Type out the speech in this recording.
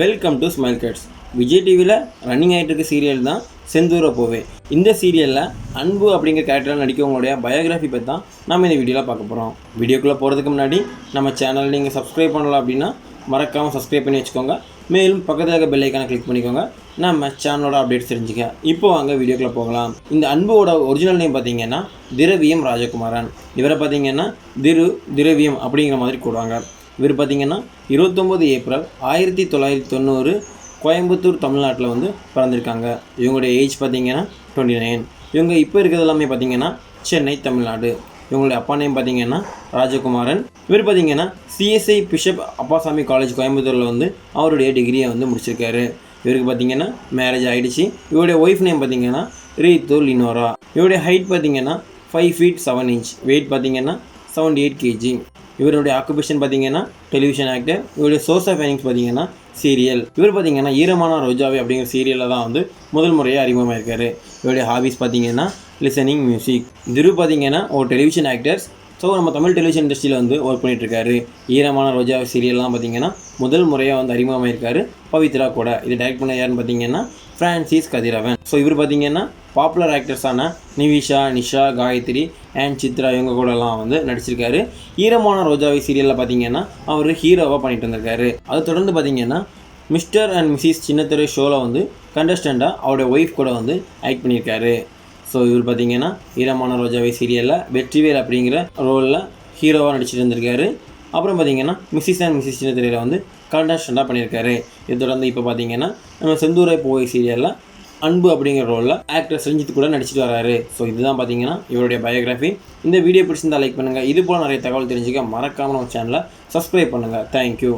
Welcome to smile cuts Vijay டிவியில் running ஆகிட்டு இருக்க சீரியல் தான் செந்தூர போவே. இந்த சீரியலில் அன்பு அப்படிங்கிற கேரக்டரில் நடிக்கவங்களுடைய பயோகிராஃபி பற்றி தான் நம்ம இந்த வீடியோவில் பார்க்க போகிறோம் வீடியோக்குள்ளே போகிறதுக்கு முன்னாடி நம்ம சேனல் நீங்கள் சப்ஸ்கிரைப் பண்ணலாம் அப்படின்னா மறக்காமல் சப்ஸ்கிரைப் பண்ணி வச்சுக்கோங்க. மேலும் பக்கத்தில் இருக்க பெல்லைக்கான கிளிக் பண்ணிக்கோங்க. நம்ம சேனலோட அப்டேட்ஸ் தெரிஞ்சுக்க. இப்போ வாங்க வீடியோக்குள்ளே போகலாம். இந்த அன்போட ஒரிஜினல் நேம் பார்த்தீங்கன்னா திரவியம் ராஜகுமாரன். இவரை பார்த்தீங்கன்னா திரு திரவியம் அப்படிங்கிற மாதிரி கூடுவாங்க இவர் பார்த்தீங்கன்னா இருபத்தொம்போது ஏப்ரல் ஆயிரத்தி தொள்ளாயிரத்தி தொண்ணூறு கோயம்புத்தூர் தமிழ்நாட்டில் வந்து பிறந்திருக்காங்க. இவங்களுடைய ஏஜ் பார்த்தீங்கன்னா டுவெண்ட்டி நைன் இவங்க இப்போ இருக்கிறது எல்லாமே பார்த்திங்கன்னா சென்னை தமிழ்நாடு. இவங்களுடைய அப்பா நேம் பார்த்தீங்கன்னா ராஜகுமாரன். இவர் பார்த்தீங்கன்னா சிஎஸ்ஐ பிஷப் அப்பாசாமி காலேஜ் கோயம்புத்தூரில் வந்து அவருடைய டிகிரியை வந்து முடிச்சிருக்காரு. இவருக்கு பார்த்தீங்கன்னா மேரேஜ் ஆகிடுச்சு இவருடைய ஒய்ஃப் நேம் பார்த்தீங்கன்னா ரீத்து லினோரா இவருடைய ஹைட் பார்த்தீங்கன்னா five feet seven inch weight பார்த்தீங்கன்னா செவன்டி எயிட் கேஜி இவருடைய ஆக்குபேஷன் பார்த்தீங்கன்னா டெலிவிஷன் ஆக்டர் இவருடைய சோர்ஸ் ஆஃப் ஏர்னிங்ஸ் பார்த்தீங்கன்னா சீரியல் இவர் பார்த்தீங்கன்னா ஈரமான ரோஜாவே அப்படிங்கிற சீரியலில் தான் வந்து முதல் முறையாக அறிமுகமாயிருக்காரு. இவருடைய ஹாபிஸ் பார்த்தீங்கன்னா லிசனிங் மியூசிக் திரு பார்த்தீங்கன்னா ஒரு டெலிவிஷன் ஆக்டர்ஸ் ஸோ நம்ம தமிழ் டெலிவிஷன் இண்டஸ்ட்ரியில் வந்து ஒர்க் பண்ணிட்டு ஈரமான ரோஜா சீரியல்லாம் பார்த்தீங்கன்னா முதல் முறையாக வந்து அறிமுகமாயிருக்காரு பவித்ரா கூட. இது டைரக்ட் பண்ண யாருன்னு பார்த்தீங்கன்னா ஃப்ரான்சிஸ் கதிரவன். ஸோ இவர் பார்த்தீங்கன்னா பாப்புலர் ஆக்டர்ஸான நிவிஷா நிஷா காயத்ரி அண்ட் சித்ரா இவங்க கூடலாம் வந்து நடிச்சிருக்காரு. ஈரமான ரோஜாவை சீரியலில் பார்த்தீங்கன்னா அவர் ஹீரோவாக பண்ணிட்டு வந்திருக்காரு. அதை தொடர்ந்து பார்த்தீங்கன்னா மிஸ்டர் அண்ட் மிஸ்ஸிஸ் சின்னத்துறை ஷோவில் வந்து கண்டஸ்டண்ட்டாக அவருடைய ஒய்ஃப் கூட வந்து ஆக்ட் பண்ணியிருக்காரு. ஸோ இவர் பார்த்தீங்கன்னா ஈரமான ரோஜாவை சீரியலில் வெற்றிவேல் அப்படிங்கிற ரோலில் ஹீரோவாக நடிச்சிட்டு இருந்திருக்காரு அப்புறம் பார்த்தீங்கன்னா மிஸ்ஸிஸ் அண்ட் மிஸ்ஸிஸ் சின்னத்திரையில் வந்து கண்டஸ்டண்ட்டாக பண்ணியிருக்காரு. இது தொடர்ந்து இப்போ பார்த்தீங்கன்னா நம்ம செந்தூரை போய் சீரியலில் அன்பு அப்படிங்கிற ரோலில் ஆக்டர் செஞ்சுட்டு கூட நடிச்சிட்டு வராரு. ஸோ இதுதான் பார்த்தீங்கன்னா இவருடைய பயோகிராஃபி இந்த வீடியோ பிடிச்சிருந்தா லைக் பண்ணுங்கள் இது போல் நிறைய தகவல் தெரிஞ்சுக்க மறக்காமல் நம்ம சேனலை சப்ஸ்கிரைப் பண்ணுங்கள் தேங்க்யூ